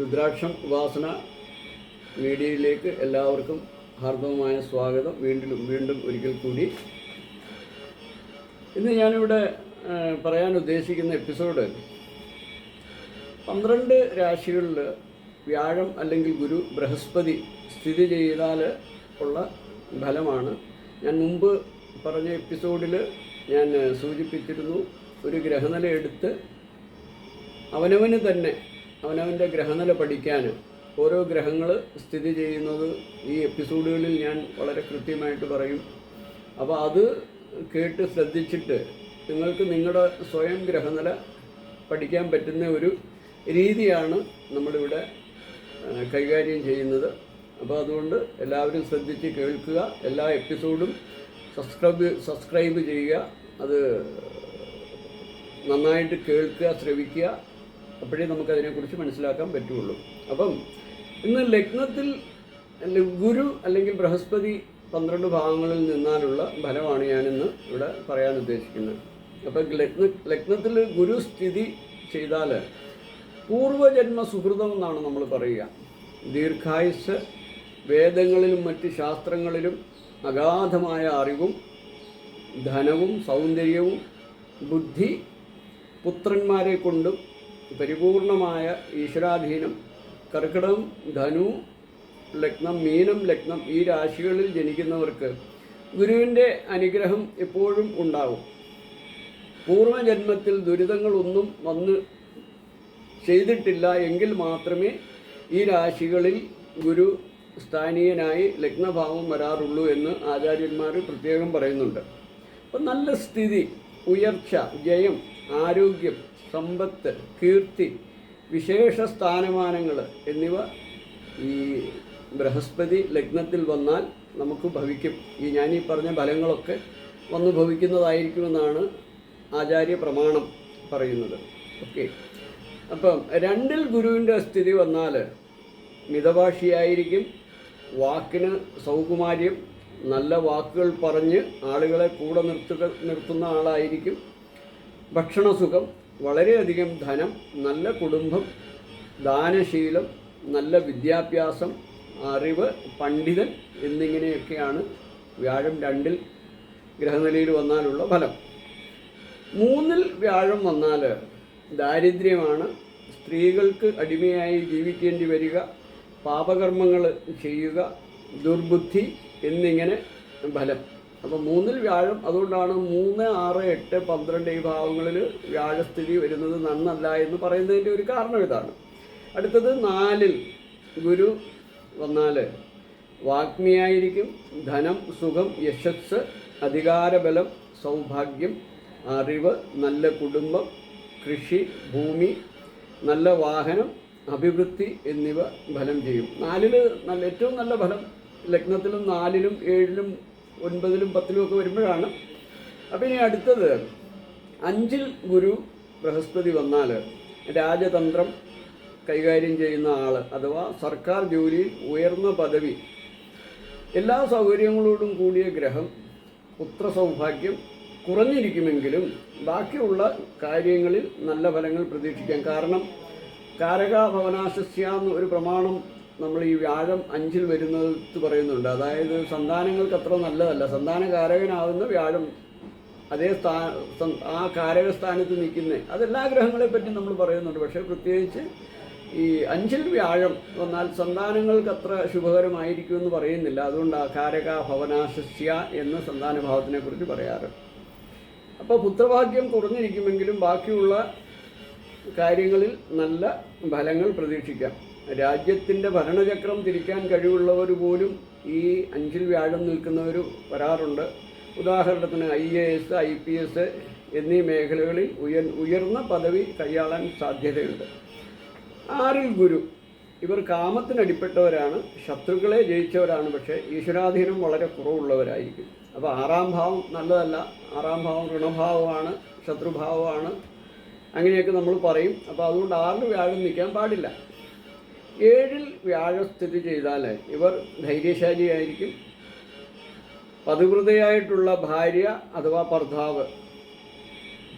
രുദ്രാക്ഷം ഉപാസന മീഡിയയിലേക്ക് എല്ലാവർക്കും ഹാർദവമായ സ്വാഗതം. വീണ്ടും വീണ്ടും ഒരിക്കൽ കൂടി. ഇന്ന് ഞാനിവിടെ പറയാൻ ഉദ്ദേശിക്കുന്ന എപ്പിസോഡ് പന്ത്രണ്ട് രാശികളിൽ വ്യാഴം അല്ലെങ്കിൽ ഗുരു ബൃഹസ്പതി സ്ഥിതി ചെയ്താൽ ഉള്ള ഫലമാണ്. ഞാൻ മുമ്പ് പറഞ്ഞ എപ്പിസോഡിൽ ഞാൻ സൂചിപ്പിച്ചിരുന്നു ഒരു ഗ്രഹനില എടുത്ത് അവനവന് തന്നെ അവനവന്റെ ഗ്രഹനില പഠിക്കാൻ ഓരോ ഗ്രഹങ്ങൾ സ്ഥിതി ചെയ്യുന്നത് ഈ എപ്പിസോഡുകളിൽ ഞാൻ വളരെ കൃത്യമായിട്ട് പറയും. അപ്പോൾ അത് കേട്ട് ശ്രദ്ധിച്ചിട്ട് നിങ്ങൾക്ക് നിങ്ങളുടെ സ്വയം ഗ്രഹനില പഠിക്കാൻ പറ്റുന്ന ഒരു രീതിയാണ് നമ്മളിവിടെ കൈകാര്യം ചെയ്യുന്നത്. അപ്പോൾ അതുകൊണ്ട് എല്ലാവരും ശ്രദ്ധിച്ച് കേൾക്കുക. എല്ലാ എപ്പിസോഡും സബ്സ്ക്രൈബ് സബ്സ്ക്രൈബ് ചെയ്യുക. അത് നന്നായിട്ട് കേൾക്കുക ശ്രവിക്കുക. അപ്പോഴേ നമുക്കതിനെക്കുറിച്ച് മനസ്സിലാക്കാൻ പറ്റുള്ളൂ. അപ്പം ഇന്ന് ലഗ്നത്തിൽ ഗുരു അല്ലെങ്കിൽ ബൃഹസ്പതി പന്ത്രണ്ട് ഭാഗങ്ങളിൽ നിന്നാലുള്ള ഫലമാണ് ഞാനിന്ന് ഇവിടെ പറയാൻ ഉദ്ദേശിക്കുന്നത്. അപ്പം ലഗ്ന ലഗ്നത്തിൽ ഗുരു സ്ഥിതി ചെയ്താൽ പൂർവജന്മ സുഹൃതം എന്നാണ് നമ്മൾ പറയുക. ദീർഘായുസ് വേദങ്ങളിലും മറ്റ് ശാസ്ത്രങ്ങളിലും അഗാധമായ അറിവും ധനവും സൗന്ദര്യവും ബുദ്ധി പുത്രന്മാരെ കൊണ്ടും പരിപൂർണമായ ഈശ്വരാധീനം. കർക്കിടകം ധനു ലഗ്നം മീനം ലഗ്നം ഈ രാശികളിൽ ജനിക്കുന്നവർക്ക് ഗുരുവിന്റെ അനുഗ്രഹം എപ്പോഴും ഉണ്ടാവും. പൂർവജന്മത്തിൽ ദുരിതങ്ങളൊന്നും വന്ന് ചെയ്തിട്ടില്ല എങ്കിൽ മാത്രമേ ഈ രാശികളിൽ ഗുരു സ്ഥാനീയനായി ലഗ്നഭാവം വരാറുള്ളൂ എന്ന് ആചാര്യന്മാർ പ്രത്യേകം പറയുന്നുണ്ട്. അപ്പം നല്ല സ്ഥിതി ഉയർച്ച ജയം ആരോഗ്യം സമ്പത്ത് കീർത്തി വിശേഷ സ്ഥാനമാനങ്ങൾ എന്നിവ ഈ ബൃഹസ്പതി ലഗ്നത്തിൽ വന്നാൽ നമുക്ക് ഭവിക്കും. ഈ ഈ പറഞ്ഞ ഫലങ്ങളൊക്കെ വന്ന് ഭവിക്കുന്നതായിരിക്കുമെന്നാണ് ആചാര്യ പ്രമാണം പറയുന്നത്. ഓക്കെ. അപ്പം രണ്ടിൽ ഗുരുവിന്റെ സ്ഥിതി വന്നാൽ മിതഭാഷിയായിരിക്കും വാക്കിന് സൗകുമാര്യം നല്ല വാക്കുകൾ പറഞ്ഞ് ആളുകളെ കൂടെ നിർത്തുക നിർത്തുന്ന ആളായിരിക്കും. ഭക്ഷണസുഖം വളരെയധികം ധനം നല്ല കുടുംബം ദാനശീലം നല്ല വിദ്യാഭ്യാസം അറിവ് പണ്ഡിതൻ എന്നിങ്ങനെയൊക്കെയാണ് വ്യാഴം രണ്ടിൽ ഗ്രഹനിലയിൽ വന്നാലുള്ള ഫലം. മൂന്നിൽ വ്യാഴം വന്നാൽ ദാരിദ്ര്യമാണ്. സ്ത്രീകൾക്ക് അടിമയായി ജീവിക്കേണ്ടി വരിക പാപകർമ്മങ്ങൾ ചെയ്യുക ദുർബുദ്ധി എന്നിങ്ങനെ ഫലം. അപ്പോൾ മൂന്നിൽ വ്യാഴം അതുകൊണ്ടാണ് മൂന്ന് ആറ് എട്ട് പന്ത്രണ്ട് ഈ ഭാവങ്ങളിൽ വ്യാഴസ്ഥിതി വരുന്നത് നന്നല്ല എന്ന് പറയുന്നതിന്റെ ഒരു കാരണം ഇതാണ്. അടുത്തത് നാലിൽ ഗുരു വന്നാൽ വാഗ്മിയായിരിക്കും ധനം സുഖം യശസ് അധികാരബലം സൗഭാഗ്യം അറിവ് നല്ല കുടുംബം കൃഷി ഭൂമി നല്ല വാഹനം അഭിവൃദ്ധി എന്നിവ ഫലം ചെയ്യും. നാലിൽ നല്ല ഏറ്റവും നല്ല ഫലം ലഗ്നത്തിലും നാലിലും ഏഴിലും ഒൻപതിലും പത്തിലും ഒക്കെ വരുമ്പോഴാണ്. അപ്പം ഇനി അടുത്തത് അഞ്ചിൽ ഗുരു ബൃഹസ്പതി വന്നാൽ രാജതന്ത്രം കൈകാര്യം ചെയ്യുന്ന ആൾ അഥവാ സർക്കാർ ജോലിയിൽ ഉയർന്ന പദവി എല്ലാ സൗകര്യങ്ങളോടും കൂടിയ ഗ്രഹം പുത്ര സൗഭാഗ്യം കുറഞ്ഞിരിക്കുമെങ്കിലും ബാക്കിയുള്ള കാര്യങ്ങളിൽ നല്ല ഫലങ്ങൾ പ്രതീക്ഷിക്കാം. കാരണം കാരകാഭവനാശസ്യ എന്ന് ഒരു പ്രമാണം നമ്മൾ ഈ വ്യാഴം അഞ്ചിൽ വരുന്നത് പറയുന്നുണ്ട്. അതായത് സന്താനങ്ങൾക്ക് അത്ര നല്ലതല്ല. സന്താനകാരകനാവുന്ന വ്യാഴം അതേ സ്ഥാ ആ കാരകസ്ഥാനത്ത് നിൽക്കുന്ന. അതെല്ലാ ഗ്രഹങ്ങളെ പറ്റി നമ്മൾ പറയുന്നുണ്ട്. പക്ഷേ പ്രത്യേകിച്ച് ഈ അഞ്ചിൽ വ്യാഴം വന്നാൽ സന്താനങ്ങൾക്ക് അത്ര ശുഭകരമായിരിക്കുമെന്ന് പറയുന്നില്ല. അതുകൊണ്ട് ആ കാരക ഭവനാശസ്യ എന്ന് സന്താനഭാവത്തിനെക്കുറിച്ച് പറയാറ്. അപ്പോൾ പുത്രഭാഗ്യം കുറഞ്ഞിരിക്കുമെങ്കിലും ബാക്കിയുള്ള കാര്യങ്ങളിൽ നല്ല ഫലങ്ങൾ പ്രതീക്ഷിക്കാം. രാജ്യത്തിന്റെ ഭരണചക്രം തിരിക്കാൻ കഴിവുള്ളവർ പോലും ഈ അഞ്ചിൽ വ്യാഴം നിൽക്കുന്നവർ വരാറുണ്ട്. ഉദാഹരണത്തിന് I A S I P S എന്നീ മേഖലകളിൽ ഉയർ ഉയർന്ന പദവി കൈയാളാൻ സാധ്യതയുണ്ട്. ആറിൽ ഗുരു. ഇവർ കാമത്തിനടിപ്പെട്ടവരാണ് ശത്രുക്കളെ ജയിച്ചവരാണ് പക്ഷേ ഈശ്വരാധീനം വളരെ കുറവുള്ളവരായിരിക്കും. അപ്പോൾ ആറാം ഭാവം നല്ലതല്ല. ആറാം ഭാവം ഋണഭാവമാണ് ശത്രുഭാവമാണ്. അങ്ങനെയൊക്കെ നമ്മൾ പറയും. അപ്പോൾ അതുകൊണ്ട് ആറിൽ വ്യാഴം നിൽക്കാൻ പാടില്ല. ഏഴിൽ വ്യാഴം സ്ഥിതി ചെയ്താൽ ഇവർ ധൈര്യശാലിയായിരിക്കും. പതിവൃതയായിട്ടുള്ള ഭാര്യ അഥവാ ഭർത്താവ്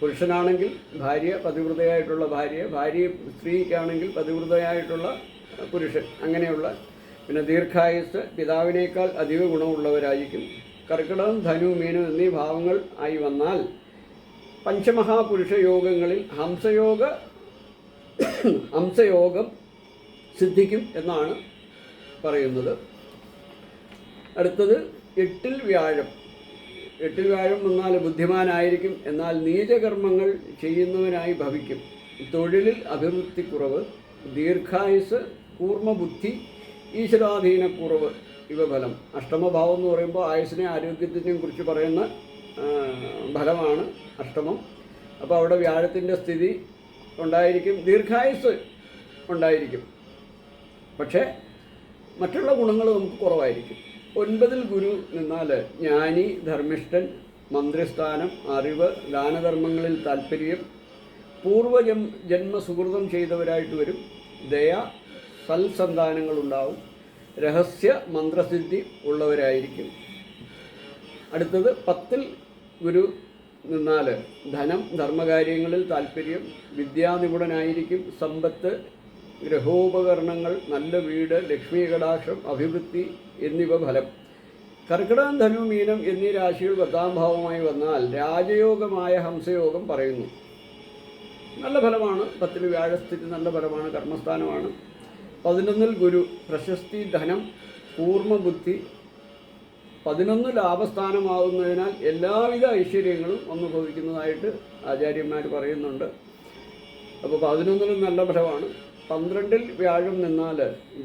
പുരുഷനാണെങ്കിൽ ഭാര്യ പതിവൃതയായിട്ടുള്ള ഭാര്യ ഭാര്യ സ്ത്രീക്കാണെങ്കിൽ പതിവൃതയായിട്ടുള്ള പുരുഷൻ അങ്ങനെയുള്ള പിന്നെ ദീർഘായുസ് പിതാവിനേക്കാൾ അധിക ഗുണമുള്ളവരായിരിക്കും. കർക്കിടകം ധനു മീനു എന്നീ ഭാവങ്ങൾ ആയി വന്നാൽ പഞ്ചമഹാപുരുഷ യോഗങ്ങളിൽ ഹംസയോഗ ഹംസയോഗം സിദ്ധിക്കും എന്നാണ് പറയുന്നത്. അടുത്തത് എട്ടിൽ വ്യാഴം. എട്ടിൽ വ്യാഴം വന്നാൽ ബുദ്ധിമാനായിരിക്കും എന്നാൽ നീചകർമ്മങ്ങൾ ചെയ്യുന്നവനായി ഭവിക്കും. തൊഴിലിൽ അഭിവൃദ്ധിക്കുറവ് ദീർഘായുസ് കൂർമ്മബുദ്ധി ഈശ്വരാധീനക്കുറവ് ഇവ ഫലം. അഷ്ടമഭാവം എന്ന് പറയുമ്പോൾ ആയുസിനെ ആരോഗ്യത്തിനെയും കുറിച്ച് പറയുന്ന ഫലമാണ് അഷ്ടമം. അപ്പോൾ അവിടെ വ്യാഴത്തിന്റെ സ്ഥിതി ഉണ്ടായിരിക്കും ദീർഘായുസ് ഉണ്ടായിരിക്കും. പക്ഷേ മറ്റുള്ള ഗുണങ്ങൾ നമുക്ക് കുറവായിരിക്കും. ഒൻപതിൽ ഗുരു നിന്നാൽ ജ്ഞാനി ധർമ്മിഷ്ഠൻ മന്ത്രിസ്ഥാനം അറിവ് ദാനധർമ്മങ്ങളിൽ താല്പര്യം പൂർവജം ജന്മസുഹൃതം ചെയ്തവരായിട്ട് വരും. ദയ സൽസന്താനങ്ങളുണ്ടാവും രഹസ്യ മന്ത്രസിദ്ധി ഉള്ളവരായിരിക്കും. അടുത്തത് പത്തിൽ ഗുരു നിന്നാൽ ധനം ധർമ്മകാര്യങ്ങളിൽ താല്പര്യം വിദ്യാനിപുണനായിരിക്കും. സമ്പത്ത് ഗ്രഹോപകരണങ്ങൾ നല്ല വീട് ലക്ഷ്മി കടാക്ഷം അഭിവൃദ്ധി എന്നിവ ഫലം. കർക്കിടകം ധനു മീനം എന്നീ രാശികൾ പത്താം ഭാവമായി വന്നാൽ രാജയോഗമായ ഹംസയോഗം പറയുന്നു. നല്ല ഫലമാണ്. പത്തിൽ വ്യാഴസ്ഥിതി നല്ല ഫലമാണ്. കർമ്മസ്ഥാനമാണ്. പതിനൊന്നിൽ ഗുരു പ്രശസ്തി ധനം കൂർമ്മബുദ്ധി. പതിനൊന്ന് ലാഭസ്ഥാനമാകുന്നതിനാൽ എല്ലാവിധ ഐശ്വര്യങ്ങളും ഒന്ന് ഭവിക്കുന്നതായിട്ട് ആചാര്യന്മാർ പറയുന്നുണ്ട്. അപ്പോൾ പതിനൊന്നിലും നല്ല ഫലമാണ്. പന്ത്രണ്ടിൽ വ്യാഴം നിന്നാൽ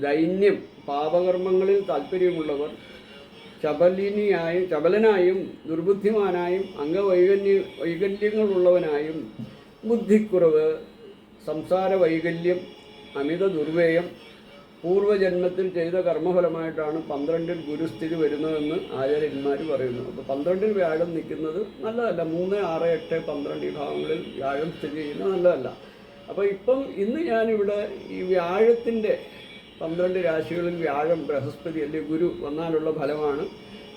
ദൈന്യം പാപകർമ്മങ്ങളിൽ താല്പര്യമുള്ളവർ ചപലിനിയായും ചപലനായും ദുർബുദ്ധിമാനായും അംഗവൈകല്യ വൈകല്യങ്ങളുള്ളവനായും ബുദ്ധിക്കുറവ് സംസാര വൈകല്യം അമിത ദുർവ്യയം പൂർവജന്മത്തിൽ ചെയ്ത കർമ്മഫലമായിട്ടാണ് പന്ത്രണ്ടിൽ ഗുരുസ്ഥിതി വരുന്നതെന്ന് ആചാര്യന്മാർ പറയുന്നു. അപ്പോൾ പന്ത്രണ്ടിൽ വ്യാഴം നിൽക്കുന്നത് നല്ലതല്ല. മൂന്ന് ആറ് എട്ട് പന്ത്രണ്ട് ഈ ഭാഗങ്ങളിൽ വ്യാഴം സ്ഥിതി ചെയ്യുന്നത് നല്ലതല്ല. അപ്പോൾ ഇപ്പം ഇന്ന് ഞാനിവിടെ ഈ വ്യാഴത്തിന്റെ പന്ത്രണ്ട് രാശികളിൽ വ്യാഴം ബൃഹസ്പതി അല്ലെങ്കിൽ ഗുരു വന്നാലുള്ള ഫലമാണ്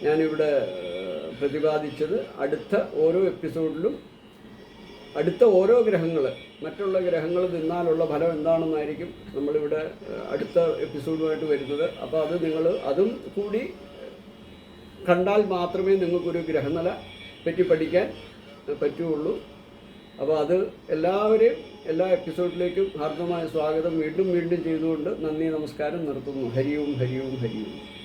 ഞാനിവിടെ പ്രതിപാദിച്ചത്. അടുത്ത ഓരോ എപ്പിസോഡിലും അടുത്ത ഓരോ ഗ്രഹങ്ങൾ മറ്റുള്ള ഗ്രഹങ്ങൾ നിന്നാലുള്ള ഫലം എന്താണെന്നായിരിക്കും നമ്മളിവിടെ അടുത്ത എപ്പിസോഡുമായിട്ട് വരുന്നത്. അപ്പോൾ അത് നിങ്ങൾ അതും കൂടി കണ്ടാൽ മാത്രമേ നിങ്ങൾക്കൊരു ഗ്രഹനില പറ്റി പഠിക്കാൻ പറ്റുള്ളൂ. അപ്പോൾ അത് എല്ലാവരെയും എല്ലാ എപ്പിസോഡിലേക്കും ഹാർദമായ സ്വാഗതം. വീണ്ടും വീണ്ടും ചെയ്തുകൊണ്ട് നന്ദി നമസ്കാരം നിർത്തുന്നു. ഹരിയും ഹരിയും ഹരിയും.